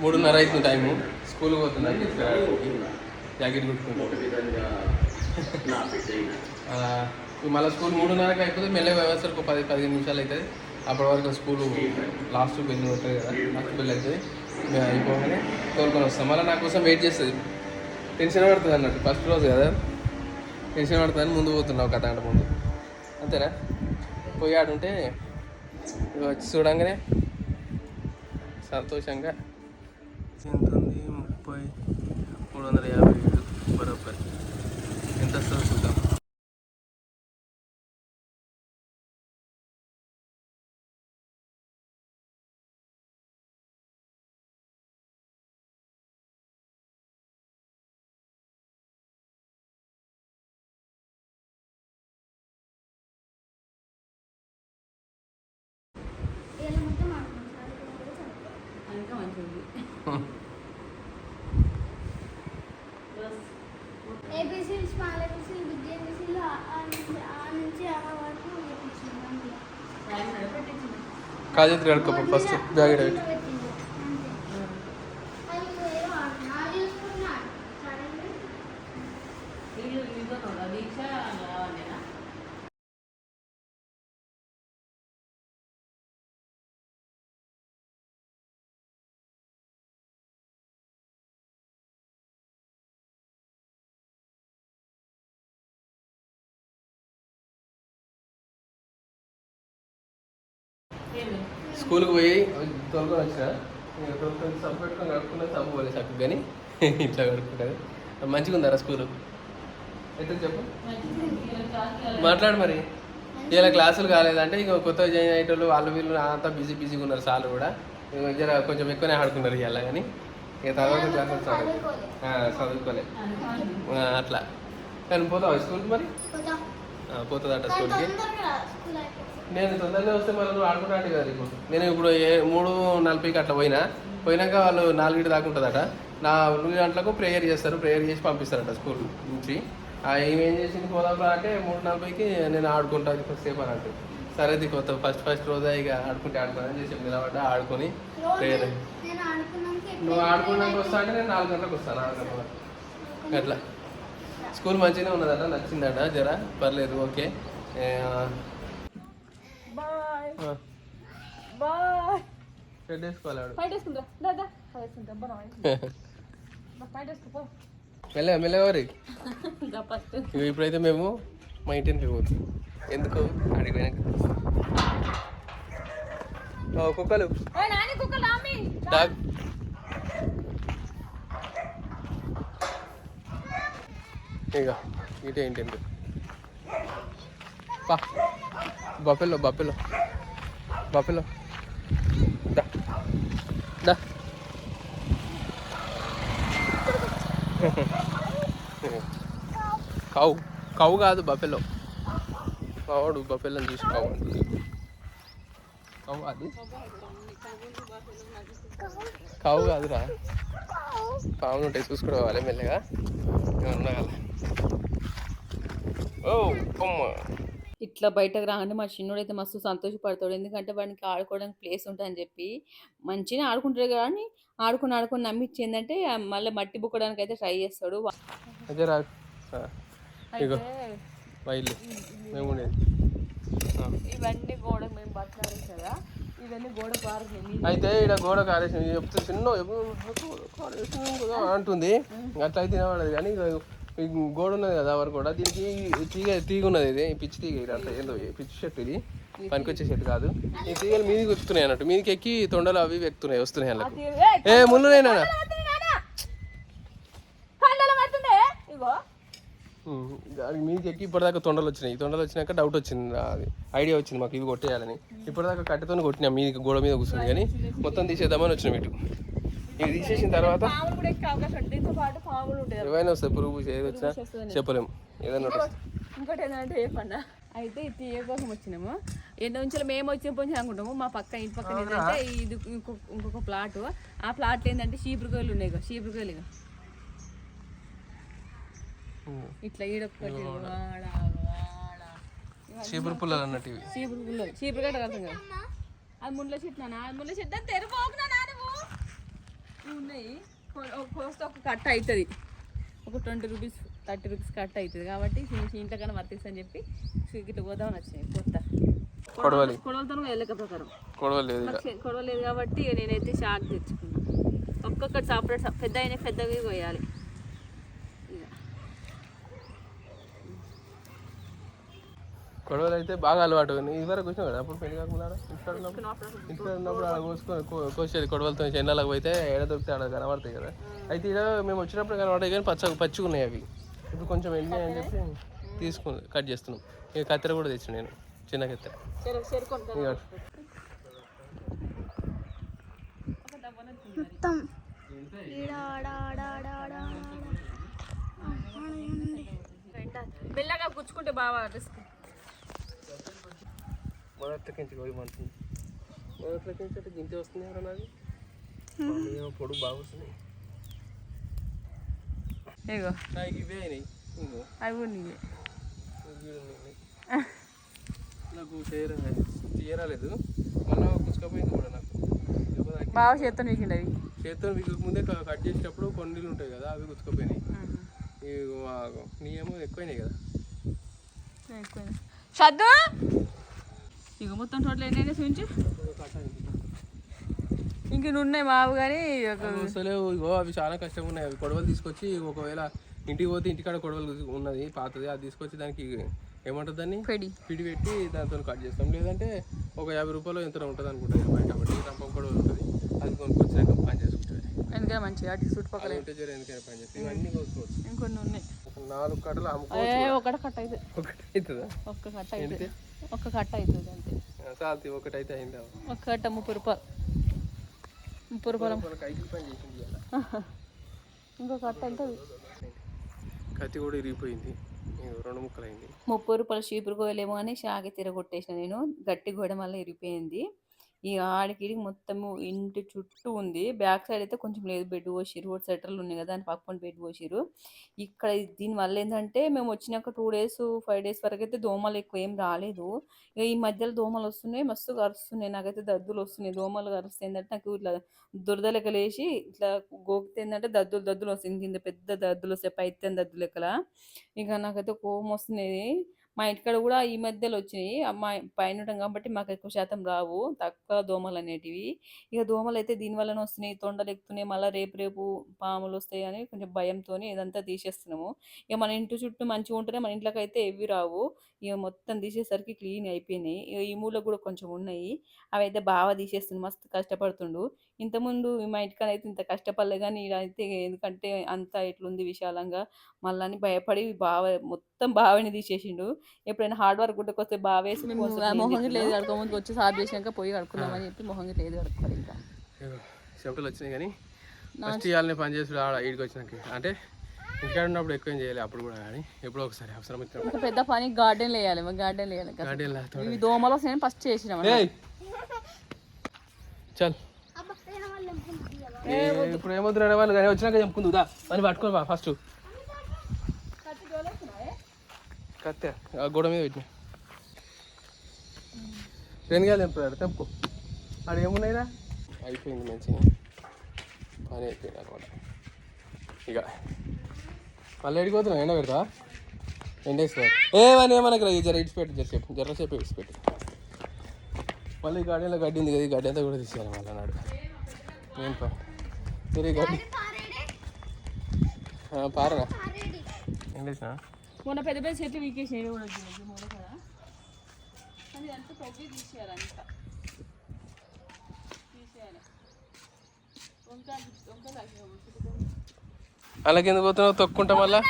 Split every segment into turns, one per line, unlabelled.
మూడున్నర అవుతుంది టైము స్కూల్కి పోతున్నా జాకెట్ కుట్టుకుంటా. ఆ, ఇక మళ్ళీ స్కూల్ మూడున్నరకి అయిపోతే మెల్లగా వ్యవస్థకు పది పదిహేను నిమిషాలు అవుతుంది అప్పటి వరకు స్కూల్ లాస్ట్ బెల్ ఉంటుంది కదా లాస్ట్ బెల్ అవుతుంది ఇక అయిపోగానే తోలుకొని వస్తాం. మళ్ళీ నా కోసం వెయిట్ చేస్తుంది. టెన్షన్ పడుతుంది అన్నట్టు. ఫస్ట్ రోజు కదా. టెన్షన్ పడుతుందని ముందు పోతున్నావు కథ అంటే ముందు. అంతేనా? పోయి ఆడుంటే వచ్చి చూడంగానే సంతోషంగా ఎంత ఉంది ముప్పై మూడు వందల యాభై ఐదు బరోబర్. ఎంత వస్తుందో చూద్దాం.
ఇంకా మంచిది
ఏబీసీ స్మాల్ ఏబీసీ బిగ్ ఏబీసీలు ఆ నుంచి ఆ నుంచి ఆ వరకు నేర్పించింది అందులో.
టైం నడపెట్టించింది
కాజేతి కడుక్కో ఫస్ట్ బ్యాగ్ పెట్టి
పెట్టింది. అంతే. అది ఏదో ఆడు- నా చూసుకున్నా సడన్గా
వీళ్ళు వీళ్ళతో దీక్ష లావణ్యనా ఏమి
స్కూల్కి పోయి తోలుకొని వచ్చిన? సబ్బు పెట్టుకొని కడుక్కున్నా సబ్బు పోలే చక్కగా కానీ ఇట్లా కడుక్కుంటుంది మంచిగా ఉందారా స్కూలు? ఎట్లా చెప్పు. మాట్లాడు మరి. ఇలా క్లాసులు కాలేదంటే ఇక కొత్త జాయిన్ అయ్యేటోళ్ళు వాళ్ళు వీళ్ళు అంతా బిజీ బిజీగా ఉన్నారు సార్లు కూడా. ఇక జర కొంచెం ఎక్కువనే ఆడుకున్నారు ఇలా కానీ. ఇక తర్వాత క్లాస్ వచ్చాడు చదువుకోలే. అట్లా. కానీ పోతావా స్కూల్కి మరి? పోతుందట స్కూల్కి. నేను తొందరగా వస్తే నువ్వు ఆడుకుంటాడు కదా ఇప్పుడు నేను ఇప్పుడు ఏ మూడు నలభైకి అట్లా పోయినా పోయినాక వాళ్ళు నాలుగింటి దాకా ఉంటుందట నాలుగు గంటలకు ప్రేయర్ చేస్తారు ప్రేయర్ చేసి పంపిస్తారట స్కూల్ నుంచి. ఆ ఏం ఏం చేసింది పోదాంరా అంటే మూడు నలభైకి నేను ఆడుకుంటాను కొద్దిసేపు అని అంటే సరే కొత్త ఫస్ట్ ఫస్ట్ రోజా ఇక ఆడుకుంటే ఆడుకున్నాను చేసి నిలబడ్డా ఆడుకొని ప్రేయర్. నువ్వు ఆడుకున్నాక వస్తా అంటే నేను నాలుగు గంటలకు వస్తాను నాలుగు గంటల వరకు. అట్లా. స్కూల్ మంచిగానే ఉన్నదట నచ్చిందట జర పర్లేదు ఓకే.
బాయ్ బాయ్
షెడ్ వేసుకోవాలి ఆడు
ఫైట్ వేసుకుంటా దాదా ఫైట్ వేసుకుంటా బాగా ఫైట్ వేసుకో
మెల్లగా మెల్లగా మరి
ఇంకా ఫస్ట్.
ఇగో ఇప్పుడైతే మేము మా ఇంటికి పోతాం. ఎందుకు? అడిగి పోయినాక. ఓ, కుక్కలు. డాగ్ ఇక ఇటే ఏంటి ఎందుకు పా. బఫెలో కౌ కౌ కాదు బఫెలో కావాడు బఫెలో చూసి కౌ కౌ అది కౌ కాదురా పాములు ఉంటాయి చూసుకోవాలి మెల్లగా ఉండగల ఓ అమ్మ
ఇట్లా బయటకు రాగానే మా చిన్నోడు అయితే మస్తు సంతోషపడతాడు. ఎందుకంటే వాడికి ఆడుకోవడానికి ప్లేస్ ఉంటుందని చెప్పి మంచిగా ఆడుకుంటాడు కానీ ఆడుకుని ఆడుకుని నమ్మిచ్చి ఏంటంటే మళ్ళీ మట్టి బుక్కడానికి అయితే ట్రై చేస్తాడు. ఇవన్నీ గోడ మేము బట్టలు కదా ఇవన్నీ గోడ
అయితే ఇక్కడ గోడ కారేసి చెప్తే చిన్న అంటుంది. అట్లా అయితే తినబడదు కానీ ఈ గోడ ఉన్నది కదా వరకు కూడా దీనికి తీగ తీగ ఉన్నది ఇది. పిచ్చి తీగ ఇది అంత ఏందో పిచ్చి చెట్టు ఇది. పనికొచ్చే చెట్టు కాదు. ఈ తీగలు మీదికి ఎక్కుతున్నాయి అన్నట్టు. మీదికి ఎక్కి తొండలు అవి ఎక్కుతున్నాయి వస్తున్నాయి వాళ్ళకు ఏ
ఇగో
ఉమ్, దానికి మీదకి ఎక్కి ఇప్పటిదాకా తొండలు వచ్చినాయి. ఈ తొండలు వచ్చినాక డౌట్ వచ్చింది. అది ఐడియా వచ్చింది మాకు ఇవి కొట్టేయాలని. ఇప్పటిదాకా కట్టెతో కొట్టినా. మీదకి గోడ మీద కూర్చుంది కానీ మొత్తం తీసేద్దామని వచ్చినాం ఇటు. ఇవి తీసేసిన తర్వాత ఏవైనా వస్తాయి పురుగు పూసి ఏది వచ్చినా చెప్పలేము. ఏదైనా వస్తుంది.
ఇంకోటి ఏంటంటే చెప్పండి అయితే ఈ తీయ కోసం వచ్చినాము. ఎన్నో నుంచి మేము వచ్చే పొంచి అనుకుంటాము. మా పక్క ఇంటి పక్కన ఏంటంటే ఇది ఇంకొక ఇంకొక ప్లాట్ ఆ ప్లాట్ ఏంటంటే చీపురుకాయలు ఉన్నాయి ఇక చీపురుకాయలు ఇక
ఉమ్.
ఇట్లా ఈడొక్కటి వాడ
చీపురు పుల్లలు అన్నట్టు
చీపురు పుల్లలు. చీపురు గడ్డ కదా. అది ముండ్ల చెట్టు నాన్న అది ముండ్ల చెట్టు. తెరపోకునా నువ్వు కట్ అవుతుంది. ఒక twenty rupees thirty rupees cut అవుతుంది కాబట్టి ఇంట్లో కన్నా వర్తిస్తా అని చెప్పి ఇట్లా పోదామని వచ్చినాయి కొత్త.
కొడవలి.
కొడవలతో వెళ్ళక ప్రకారం.
కొడవలేదు
కాబట్టి నేనైతే షాక్ తెచ్చుకున్నాను ఒక్కొక్కటి సపరేట్ పెద్ద అయినా పెద్దవి పోయాలి.
కొడవలు అయితే బాగా అలవాటు ఇదివరకు వచ్చినావు కదా అప్పుడు పెళ్ళి కాకుండా ఇంట్లో ఉన్నప్పుడు? ఇంట్లో ఉన్నప్పుడు ఆడ కోసుకొని కోసేది కొడవలతో చెన్నెలకు పోతే ఏడ దొరికితే ఆడ కనబడతాయి కదా. అయితే ఇక్కడ మేము వచ్చినప్పుడు కనబడతాయి కానీ పచ్చ పచ్చుకున్నాయి అవి. ఇప్పుడు కొంచెం వెళ్ళి అని చెప్పి తీసుకు కట్ చేస్తున్నాం. ఇక కత్తెర కూడా తెచ్చిన నేను చిన్న కత్తెర.
మొత్తం.
మెల్లగా గుచ్చుకుంటే బాగా రిస్క్
మొదట్లకించి పోయమంటుంది మొదట్లకించి అంటే గింత వస్తుంది ఎవరో నాది? మమ్మీ ఏమో పొడుగు బాగా వస్తున్నాయి
ఇగో.
ఇవే అయినాయి. ఇగో
అవి
నాకు చేయరా చేయరాలేదు మళ్ళీ పుచ్చుకపోయింది కూడా నాకు.
బాగా చేత్తో అవి.
చేతితో వీకు ముందే కట్ చేసేటప్పుడు కొన్ని ఉంటాయి కదా అవి గుచ్చుకుపోయినాయి. నీ ఏమో ఎక్కువైనాయి కదా.
షద్దు ఇక మొత్తం టోటల్ ఎన్ని చూపించు. ఇంక ఇన్ని ఉన్నాయి మావు కానీ
వస్తలేవు ఇగో అవి చాలా కష్టం ఉన్నాయి అవి కొడవలు తీసుకొచ్చి ఒకవేళ ఇంటికి పోతే ఇంటికాడ కొడవలు ఉన్నది పాతది అది తీసుకొచ్చి దానికి ఏమంటుంది దాన్ని?
పెడి.
పిడి పెట్టి దాంతో కట్ చేస్తాం. లేదంటే ఒక యాభై రూపాయలు ఎంత ఉంటుంది అనుకుంటుంది బయట పట్టి రంపం కూడా ఉంటుంది. అది కొనుక్కొచ్చినాక పని చేసుకుంటుంది.
ఎందుకంటే మంచిగా అటు చుట్టుపక్కల
ఎందుకైనా పని ఇవన్నీ కొనుక్కోవచ్చు.
ఇంకొన్ని ఉన్నాయి.
నాలుగు కట్టలు అమ్ముకోవచ్చు
ఒకటి కట్ అవుతుంది
ఒకటి అవుతుందా
ఒక్క కట్ అవుతుంది ఒక్క కట్ అవుతుంది అంతే.
చాలు ఒకటి అయితే అయిందా
ఒక్క కట్ట ముప్పై రూపాయలు. ముప్పై రూపాయలు. ఇంకో కట్ట వెళ్తుంది
కత్తి కూడా ఇరిగిపోయింది. రెండు ముక్కలు అయింది
ముప్పై రూపాయలు చీపురు కోయలేమో అని షాకి తిరగొట్టేసిన నేను. గట్టి గోడ వల్ల ఇరిగిపోయింది. ఈ ఆడికి మొత్తము ఇంటి చుట్టూ ఉంది. బ్యాక్ సైడ్ అయితే కొంచెం లేదు బెడ్ పోసిరు రోడ్ సెటర్లు ఉన్నాయి కదా దాని పక్కన బెడ్ పోసిరు ఇక్కడ దీనివల్ల ఏంటంటే మేము వచ్చినాక టూ డేస్ ఫైవ్ డేస్ వరకు అయితే దోమలు ఎక్కువ ఏం రాలేదు. ఇక ఈ మధ్యలో దోమలు వస్తున్నాయి మస్తు కరుస్తున్నాయి. నాకైతే దద్దులు వస్తున్నాయి. దోమలు కరుస్తాయి ఏంటంటే నాకు ఇట్లా దురద లెక్క లేచి ఇట్లా గోకితే ఏంటంటే దద్దులు దద్దులు వస్తుంది కింద పెద్ద దద్దులు వస్తాయి పైత్యం దద్దులు లెక్కల. ఇక నాకైతే కోపం వస్తుంది. మా ఇంటికాడ కూడా ఈ మధ్యలో వచ్చినాయి. అమ్మాయి పైన ఉంటాం కాబట్టి మాకు ఎక్కువ శాతం రావు. తక్కువ దోమలు అనేటివి. ఇక దోమలు అయితే దీనివల్లనే వస్తున్నాయి. తొండలు ఎక్కుతున్నాయి. మళ్ళీ రేపు రేపు పాములు వస్తాయి అని కొంచెం భయంతో ఇదంతా తీసేస్తున్నాము. ఇక మన ఇంటి చుట్టూ మంచిగా ఉంటేనే మన ఇంట్లోకి అయితే ఎవి రావు. ఇక మొత్తం తీసేసరికి క్లీన్ అయిపోయినాయి. ఇక ఈ మూల కూడా కొంచెం ఉన్నాయి. అవి అయితే బాగా తీసేస్తుంది. మస్తు కష్టపడుతుండు. ఇంతకుముందు మా ఇంటికాడ అయితే ఇంత కష్టపడలే కానీ ఈడ అయితే ఎందుకంటే అంత ఇట్లుంది విశాలంగా. మళ్ళీ భయపడి బావ మొత్తం బావని తీసేసిండు. ఎప్పుడైనా హార్డ్ వర్క్ గుట్టకొస్తే బాగా వేసి మొహం లేదు కడుకోముందుకు వచ్చి సార్ చేసినాక పోయి కడుకుందామని చెప్పి మొహం లేదు కడుక్కోవాలి ఇంకా.
చెమటలు వచ్చినాయి కానీ ఫస్ట్ ఇవాళనే పని చేసి ఆడ ఈడికి వచ్చినాక. అంటే ఇంటికాడ ఉన్నప్పుడు ఎక్కువ ఏం చేయలేదు అప్పుడు కూడా కానీ ఎప్పుడో ఒకసారి అవసరం వచ్చినప్పుడు.
ఇంకా పెద్ద పని గార్డెన్ వేయాలి గార్డెన్ వేయాలి ఇంకా.
గార్డెన్
దోమలు వస్తాయని ఫస్ట్ చేసినాం
ఏయ్! చల్
అబ్బా పైన వాళ్ళు ఎంపుకుంటుంది కదా
ఏ, ఇప్పుడు ఏమవుతున్నా వాళ్ళు కానీ వచ్చినాక చెప్పుకుందు అని పట్టుకో బా ఫస్ట్ కత్తే ఆ గోడ మీద పెట్టిన. రెండుగాలు తెంపుతారు తెంపుకో. ఆడ ఏమున్నాయిరా? అయిపోయింది మంచిగా. పని అయిపోయింది అనమాట ఇక. మళ్ళీ ఎడిపోతున్నావు ఎండ పెడతా ఎండేస్తారు ఏమని ఏమనకు రా జర ఇడిచి పెట్టు జరసేపు జరసేపు ఇడిచి పెట్టు. మళ్ళీ గార్డెన్లో గడ్డి ఉంది కదా ఈ గడ్డి అంతా కూడా తీసేయాలి మళ్ళీ నాడు. సరే పారరా.
మొన్న పెద్ద పెద్ద చెట్లు కూడా మూల కదా. అది అంతా తీసేయాలి అంతా. తీసేయాలి. వంకాయ వంకాయ
అలాగే ఎందుకు పోతున్నావు? తొక్కుంటా మళ్ళా?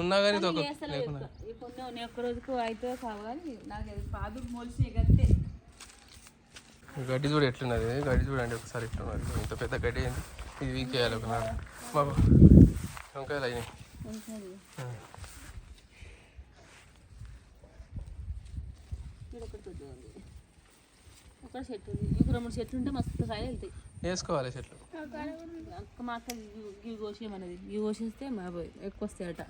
ఉన్నా కానీ తొక్కు.
లేకుండా. ఒక్క రోజుకు అయితే కావాలి నాకు అది పాదు మొలిసి గట్టే
గడ్డి చూడు ఎట్లున్నది? గడ్డి చూడండి ఒకసారి ఎట్లున్నది. ఇంత పెద్ద గడ్డి అయింది ఇది వీకేయాలి బాబు వంకాయలు అయినాయి.
ఒకటి ఉంది ఒక చెట్టు ఉంది. ఇంకో రెండు మూడు చెట్లు ఉంటే మస్తు కాయలు వెళ్తాయి.
వేసుకోవాలి చెట్లు.
మా అక్క ఇవి కోసేయమన్నది. ఇవి కోసేస్తే మా బాయ్ ఎక్కువ వస్తాయట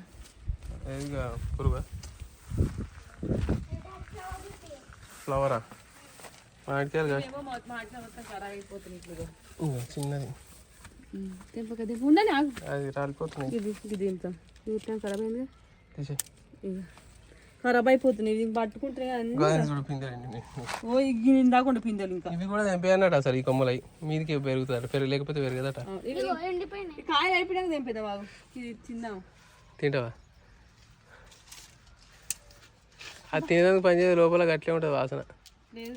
ఇక పురుగా? ఫ్లవరా మామిడికాయలు చిన్నది. అది రాలిపోతున్నాయి.
ఇది చూడటం ఖరాబ్
తీసే
ఇక. ఖరాబ్ అయిపోతుంది ఇది ఓ ఇగ్గి దాకుండా పిందెలు ఇంకా.
ఇవి కూడా తెంపేయన్నట అసలు ఈ కొమ్మలై. మీదికి పెరుగుతారు. పెరుగు లేకపోతే పెరగదట.
కాయలు తెంపేద్దాం బాబు? ఇది తిందాం
తింటావా? అది తినడానికి పనిచేసే లోపల గట్లే ఉంటుంది వాసన.
లేదు.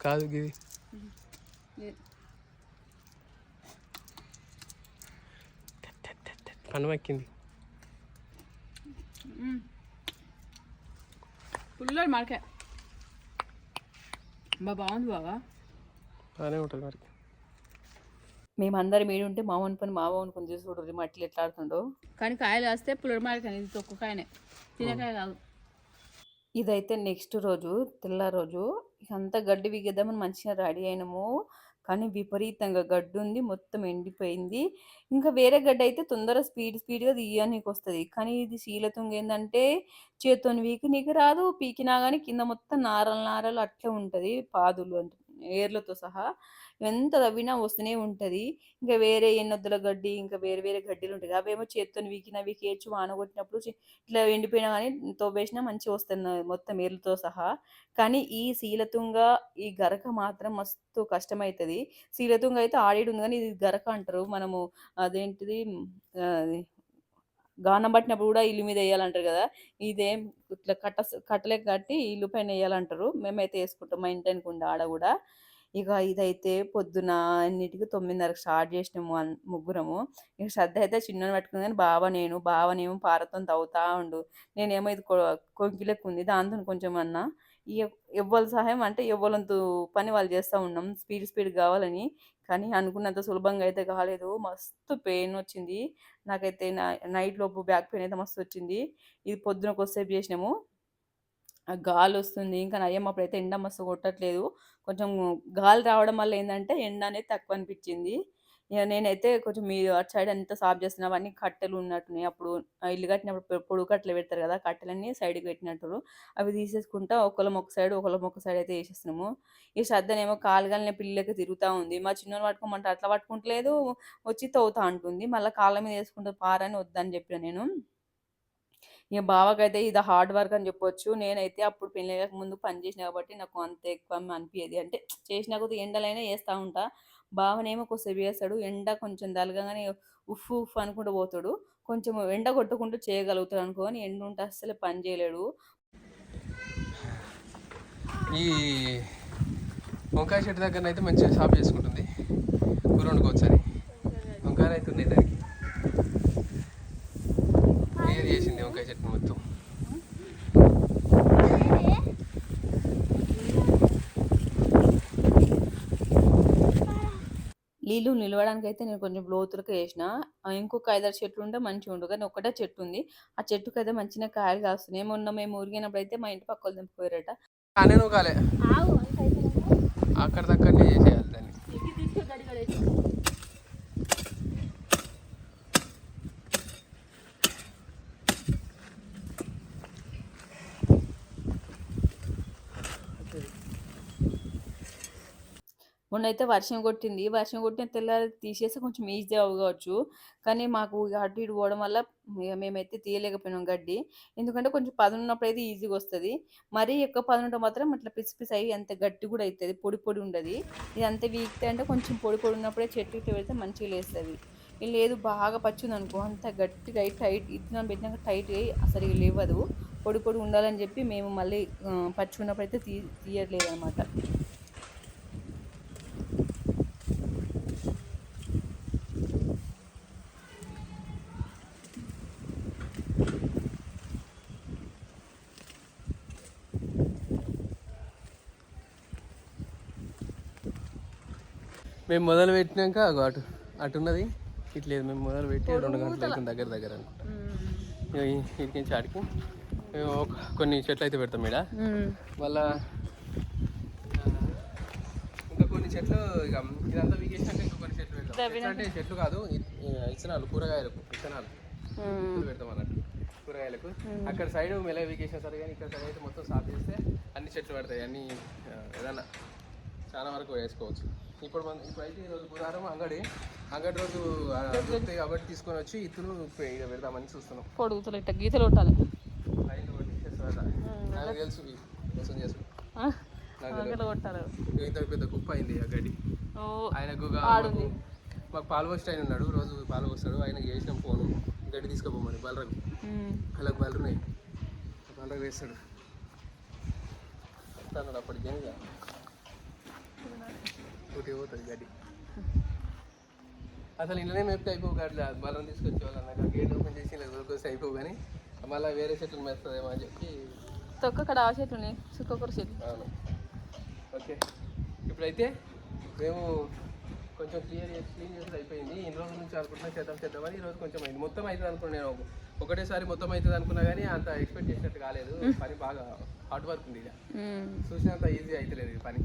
కాదు గిది.
లేదు.
పన్ను మక్కింది
మ్మ్. పుల్లడి మార్కే బా బాగుంది బాగా
బాగానే ఉంటుంది మరి.
మేమందరం ఏడు ఉంటే మామూలు పని మావ అనుకుని చూసి చూడరు. మట్టిలు ఎట్లా ఆడుతుండో. కానీ కాయలు వేస్తే పుల్లడి మార్కే ఇది తొక్కు కాయనే. తినకాయ కాదు. ఇదైతే నెక్స్ట్ రోజు తెల్ల రోజు ఇకంతా గడ్డి విగేద్దామని మంచిగా రెడీ అయినాము. కానీ విపరీతంగా గడ్డి ఉంది మొత్తం ఎండిపోయింది. ఇంకా వేరే గడ్డి అయితే తొందర స్పీడ్ స్పీడ్గా తీయడానికి వస్తుంది. కానీ ఇది శీలతుంగ ఏంటంటే చేత్తోని వీకి నీకు రాదు పీకినా కానీ కింద మొత్తం నారలు నారలు అట్లే ఉంటుంది పాదులు అంటే ఏర్లతో సహా ఎంత తవ్వినా వస్తూనే ఉంటుంది. ఇంకా వేరే ఎన్నొద్దుల గడ్డి ఇంకా వేరే వేరే గడ్డిలు ఉంటాయి అవేమో చేత్తోని వీకిన వీకేయచ్చు వాన కొట్టినప్పుడు ఇట్లా ఎండిపోయినా కానీ తవ్వేసినా మంచిగా వస్తుంది మొత్తం ఏర్లతో సహా. కానీ ఈ శీలతుంగ ఈ గరక మాత్రం మస్తు కష్టమవుతుంది శీలతుంగ అయితే ఆడేడు ఉంది కానీ ఇది గరక అంటారు. మనము అదేంటిది? అది గానం పట్టినప్పుడు కూడా ఇల్లు మీద వేయాలంటారు కదా ఇదేం ఇట్లా కట్ట కట్టలేక కట్టి ఇల్లు పైన వేయాలంటారు. మేమైతే వేసుకుంటాం మా ఇంటి ఉండే ఆడ కూడా. ఇక ఇదైతే పొద్దున అన్నిటికీ తొమ్మిదిన్నరకు స్టార్ట్ చేసినాము ముగ్గురము. ఇక శ్రద్ధ అయితే చిన్న పట్టుకుంది కానీ బావ నేను బావనేమో పారతో తవ్వుతా ఉండు. నేనేమో ఇది కొ- కొంకిలెక్కు ఉంది దాంతో కొంచెం అన్నా. ఎవ్వరి సహాయం అంటే ఎవ్వరంతు పని వాళ్ళు చేస్తూ ఉన్నాం. స్పీడ్ స్పీడ్ కావాలని. కానీ అనుకున్నంత సులభంగా అయితే కాలేదు. మస్తు పెయిన్ వచ్చింది. నాకైతే నైట్ లోపు బ్యాక్ పెయిన్ అయితే మస్తు వచ్చింది. ఇది పొద్దున కొద్దిసేపు చేసినాము. ఆ గాలి వస్తుంది. ఇంకా నయ్యం అప్పుడైతే ఎండ మస్తు కొట్టట్లేదు. కొంచెం గాలి రావడం వల్ల ఏంటంటే ఎండ అనేది తక్కువ అనిపించింది. ఇక నేనైతే కొంచెం మీరు అటు సైడ్ అంతా సాఫ్ చేస్తున్నా అవన్నీ కట్టెలు ఉన్నట్టున్నాయి అప్పుడు ఇల్లు కట్టినప్పుడు పొడుగు కట్టెలు పెడతారు కదా కట్టెలన్నీ సైడ్కి పెట్టినట్టు అవి తీసేసుకుంటా ఒకళ్ళం ఒక సైడ్ ఒకళ్ళం ఒక సైడ్ అయితే వేసేస్తున్నాము. ఈ శ్రద్ధనేమో కాలుగాలిన పిల్లలకి తిరుగుతూ ఉంది. మా చిన్నోని పట్టుకోమంటే అట్లా పట్టుకుంటలేదు వచ్చి తవ్వుతా అంటుంది. మళ్ళీ కాళ్ళ మీద వేసుకుంటే పారని వద్దని చెప్పిన నేను. ఇక బావకైతే ఇది హార్డ్ వర్క్ అని చెప్పొచ్చు. నేనైతే అప్పుడు పెళ్ళి ముందు పని చేసిన కాబట్టి నాకు అంత ఎక్కువ అనిపించేది అంటే చేసినా కొద్ది ఎండలైనా వేస్తూ ఉంటా. బావనేమో కొద్దిసేపు వేస్తాడు ఎండ కొంచెం దలగగానే ఉఫ్ ఉఫ్ అనుకుంటూ పోతాడు. కొంచెం ఎండ కొట్టుకుంటూ చేయగలుగుతాడు అనుకోని ఎండ ఉంటే అస్సలు పని చేయలేడు.
ఈ వంకాయ చెట్టు దగ్గర అయితే మంచిగా సాఫ్ చేసుకుంటుంది. కూర వండుకోవచ్చు అని వంకాయలు అయితే ఉన్నాయి దానికి. క్లియర్ చేసింది వంకాయ చెట్టు మొత్తం
నీళ్ళు నిలవడానికి అయితే నేను కొంచెం లోతులకు వేసిన ఇంకొక ఐదారు చెట్లు ఉంటే మంచిగా ఉండు. కానీ ఒకటే చెట్టు ఉంది. ఆ చెట్టుకి అయితే మంచిగా కాయలు కాస్తున్నాయి. మొన్న మేము ఊరిగినప్పుడు అయితే మా ఇంటి పక్క వాళ్ళు దింపుకోరట
అక్కడ దక్కడనే చేసేయాలి దాన్ని.
మొన్నైతే వర్షం కొట్టింది. వర్షం కొట్టిన తెల్లారి తీసేసి కొంచెం ఈజీ అవ్వచ్చు కానీ మాకు ఇక అటు ఇటు పోవడం వల్ల మేమైతే తీయలేకపోయినాం గడ్డి. ఎందుకంటే కొంచెం పదును ఉన్నప్పుడు అయితే ఈజీగా వస్తుంది. మరీ ఎక్కువ పదును ఉంటే మాత్రం ఇట్లా పిసి పిసి అయ్యి అంత గట్టి కూడా అవుతుంది పొడి పొడి ఉండదు. ఇది అంత వీక్తే అంటే కొంచెం పొడి పొడి ఉన్నప్పుడే చెట్టు ఇట్లా పెడితే మంచిగా లేస్తుంది. లేదు బాగా పచ్చింది అనుకో అంత గట్టిగా అయి టైట్ ఇత్తనం పెట్టినాక టైట్ అయ్యి అసలు లేవదు పొడి పొడి ఉండాలని చెప్పి మేము మళ్ళీ పచ్చి ఉన్నప్పుడు అయితే తీ తీయట్లేదు అనమాట
మేము మొదలు పెట్టినాక అటు అటు ఉన్నది ఇట్లేదు మేము మొదలు పెట్టి రెండు గంటలు అవుతుంది దగ్గర దగ్గర అనుకుంటా. ఇక్కడి నుంచి ఆడికి మేము ఒక కొన్ని చెట్లు అయితే పెడతాం ఇక్కడ మళ్ళా ఇంకా కొన్ని చెట్లు ఇక ఇదంతా వీకేసినాక ఇంకా కొన్ని చెట్లు పెడతాం. అంటే చెట్లు కాదు ఇత్తనాలు కూరగాయలకు విత్తనాలు పెడతాం అన్నట్టు కూరగాయలకు. అక్కడ సైడ్ మెల్ల వీకేసిన సరే కానీ ఇక్కడ సైడ్ అయితే మొత్తం సాఫ్ చేస్తే అన్ని చెట్లు పడతాయి అన్ని ఏదన్నా. చాలా వరకు వేసుకోవచ్చు. ఇప్పుడు మన ఇప్పుడైతే ఈరోజు బుధవారం అంగడి. అంగడి రోజు దొరుకుతాయి కాబట్టి తీసుకొని వచ్చి ఇత్తులు ఇక పెడదామని చూస్తున్నాం.
పొడుగుతలు ఇట్ట గీతలు కొట్టాలి.
నాకు తెలుసు మోసం చేసు ఇంత పెద్ద కుప్ప అయింది ఆ గడ్డి ఆయనకు మాకు పాలు పోస్ట్ ఆయన ఉన్నాడు. రోజు పాలు పోస్తాడు. ఆయన చేసిన ఫోను. గడ్డి తీసుకుపోమని బలరకు
ఉమ్.
అలా బలరున్నాయి బలరకు వేస్తాడు. అప్పటికి. ఒకటి పోతుంది గడ్డి అసలు ఇంట్లోనే మేపితే అయిపోవు అట్లా బలం తీసుకొచ్చే వాళ్ళు అన్నాక గేట్ ఓపెన్ చేసి ఇలా దొరికొస్తే అయిపోవు కానీ మళ్ళీ వేరే చెట్లు మేస్తుందేమో అని చెప్పి
తొక్క అక్కడ ఆ చెట్లు ఉన్నాయి. చుక్కకూర చెట్లు
అవును. ఓకే. ఇప్పుడైతే మేము కొంచెం క్లియర్ చేసి క్లీన్ చేసి అయిపోయింది. ఇన్ని రోజుల నుంచి అనుకుంటున్నా చేద్దాం చేద్దామని ఈరోజు కొంచెం అయింది. మొత్తం అవుతుంది అనుకున్నాను నేను ఒక- ఒకటేసారి మొత్తం అవుతుంది అనుకున్నా కానీ అంత ఎక్స్పెక్ట్ చేసినట్టు కాలేదు. పని బాగా హార్డ్ వర్క్ ఉంది ఇక. చూసినంత ఈజీ అవుతలేదు ఈ పని.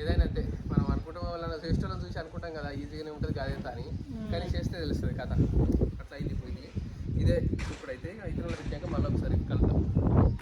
ఏదైనా అంతే. మనం అనుకుంటాం వాళ్ళ సిస్టర్లను చూసి అనుకుంటాం కదా ఈజీగానే ఉంటుంది కాదేంత అని. కానీ చేస్తే తెలుస్తుంది కథ. అట్లా అయింది ఇప్పుడు ఇది ఇదే ఇప్పుడైతే రోజులు పెట్టాక మళ్ళీ ఒకసారి కలుద్దాం.